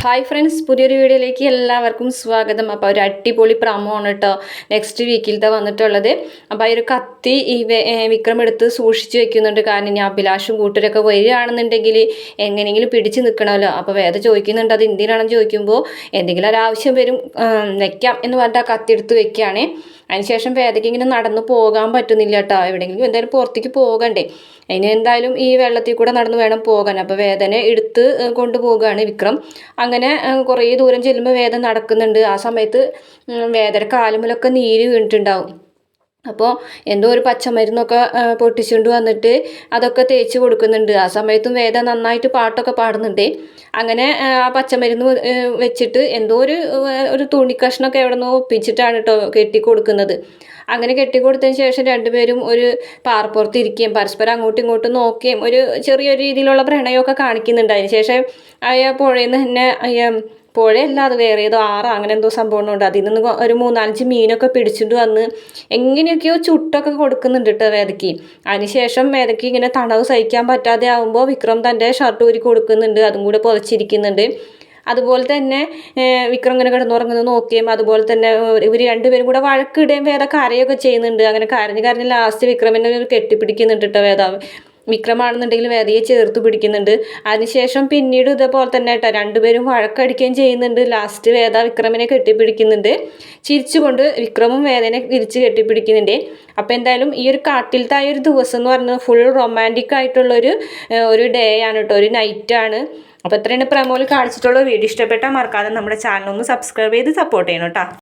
Hi friends പുതിയൊരു വീഡിയോയിലേക്ക് എല്ലാവർക്കും സ്വാഗതം. അപ്പോൾ ഒരു അടിപൊളി പ്രമോ ആണ് കേട്ടോ നെക്സ്റ്റ് വീക്കിലത്തെ വന്നിട്ടുള്ളത്. അപ്പോൾ ഈ ഒരു കത്തി ഈ വിക്രം എടുത്ത് സൂക്ഷിച്ചു വെക്കുന്നുണ്ട്. കാരണം ഇനി അഭിലാഷും കൂട്ടരൊക്കെ വരികയാണെന്നുണ്ടെങ്കിൽ എങ്ങനെയെങ്കിലും പിടിച്ച് നിൽക്കണമല്ലോ. അപ്പോൾ വേദ ചോദിക്കുന്നുണ്ട് അത് എന്തിനാണെന്ന് ചോദിക്കുമ്പോൾ എന്തെങ്കിലും ഒരാവശ്യം വരും വെക്കാം എന്ന് പറഞ്ഞിട്ട് ആ കത്തി എടുത്ത് വെക്കുകയാണ്. അതിനുശേഷം വേദയ്ക്ക് ഇങ്ങനെ നടന്നു പോകാൻ പറ്റുന്നില്ല കേട്ടോ എവിടെയെങ്കിലും എന്തായാലും പുറത്തേക്ക് പോകണ്ടേ. അതിന് എന്തായാലും ഈ വെള്ളത്തിൽ കൂടെ നടന്ന് വേണം പോകാൻ. അപ്പോൾ വേദന എടുത്ത് കൊണ്ടുപോകുകയാണ് വിക്രം. അങ്ങനെ കുറേ ദൂരം ചെല്ലുമ്പോൾ വേദന നടക്കുന്നുണ്ട്. ആ സമയത്ത് വേദന കാലുമലൊക്കെ നീര് വീണിട്ടുണ്ടാവും. അപ്പോൾ എന്തോ ഒരു പച്ചമരുന്നൊക്കെ പൊട്ടിച്ചുകൊണ്ട് വന്നിട്ട് അതൊക്കെ തേച്ച് കൊടുക്കുന്നുണ്ട്. ആ സമയത്തും വേദ നന്നായിട്ട് പാട്ടൊക്കെ പാടുന്നുണ്ട്. അങ്ങനെ ആ, പച്ചമരുന്ന് വെച്ചിട്ട് എന്തോ ഒരു ഒരു തുണിക്കഷ്ണമൊക്കെ എവിടെ നിന്നോ ഒപ്പിച്ചിട്ടാണ് കേട്ടോ കെട്ടി കൊടുക്കുന്നത് അങ്ങനെ കെട്ടി കെട്ടിക്കൊടുത്തതിന് ശേഷം രണ്ടുപേരും ഒരു പാറപ്പുറത്ത് ഇരിക്കുകയും പരസ്പരം അങ്ങോട്ടും ഇങ്ങോട്ടും നോക്കുകയും ഒരു ചെറിയൊരു രീതിയിലുള്ള പ്രണയമൊക്കെ കാണിക്കുന്നുണ്ട്. അതിന് ശേഷം അയ പുഴയിൽ നിന്ന് തന്നെ അയ്യ പുഴയല്ല അത് വേറെ ഏതോ ആറോ അങ്ങനെ എന്തോ സംഭവം ഉണ്ട് അതിൽ നിന്ന് ഒരു മൂന്നാലഞ്ച് മീനൊക്കെ പിടിച്ചിട്ട് വന്ന് എങ്ങനെയൊക്കെയോ ചുട്ടൊക്കെ കൊടുക്കുന്നുണ്ട് കേട്ടോ വേദയ്ക്ക്. അതിനുശേഷം വേദയ്ക്ക് ഇങ്ങനെ തണവ് സഹിക്കാൻ പറ്റാതെ ആകുമ്പോൾ വിക്രം തന്റെ ഷർട്ട് ഊരി കൊടുക്കുന്നുണ്ട് അതും കൂടെ പുതച്ചിരിക്കുന്നുണ്ട്. അതുപോലെ തന്നെ വിക്രം ഇങ്ങനെ കിടന്നുറങ്ങുന്നത് നോക്കുകയും അതുപോലെ തന്നെ ഇവർ രണ്ടുപേരും കൂടെ വഴക്കിടുകയും വേദ കരയൊക്കെ ചെയ്യുന്നുണ്ട്. അങ്ങനെ കരഞ്ഞ് കരഞ്ഞ് ലാസ്റ്റ് വിക്രമിനെ കെട്ടിപ്പിടിക്കുന്നുണ്ട് കേട്ടോ വേദ വിക്രമാണെന്നുണ്ടെങ്കിൽ വേദയെ ചേർത്ത് പിടിക്കുന്നുണ്ട്. അതിനുശേഷം പിന്നീട് ഇതേപോലെ തന്നെ കേട്ടോ. രണ്ടുപേരും വഴക്കടിക്കുകയും ചെയ്യുന്നുണ്ട്. ലാസ്റ്റ് വേദ വിക്രമിനെ കെട്ടിപ്പിടിക്കുന്നുണ്ട്. ചിരിച്ചുകൊണ്ട് വിക്രമും വേദനെ തിരിച്ച് കെട്ടിപ്പിടിക്കുന്നുണ്ട്. അപ്പോൾ എന്തായാലും ഈ ഒരു കാട്ടിലത്തെ ആ ഒരു ദിവസം എന്ന് പറഞ്ഞാൽ ഫുൾ റൊമാന്റിക് ആയിട്ടുള്ളൊരു ഒരു ഡേ ആണ് കേട്ടോ. ഒരു നൈറ്റാണ് അപ്പോൾ ഇത്രയാണ് പ്രമോയിൽ കാണിച്ചിട്ടുള്ള വീഡിയോ. ഇഷ്ടപ്പെട്ടാൽ മറക്കാതെ നമ്മുടെ ചാനൽ ഒന്ന് സബ്സ്ക്രൈബ് ചെയ്ത് സപ്പോർട്ട് ചെയ്യണം കേട്ടോ.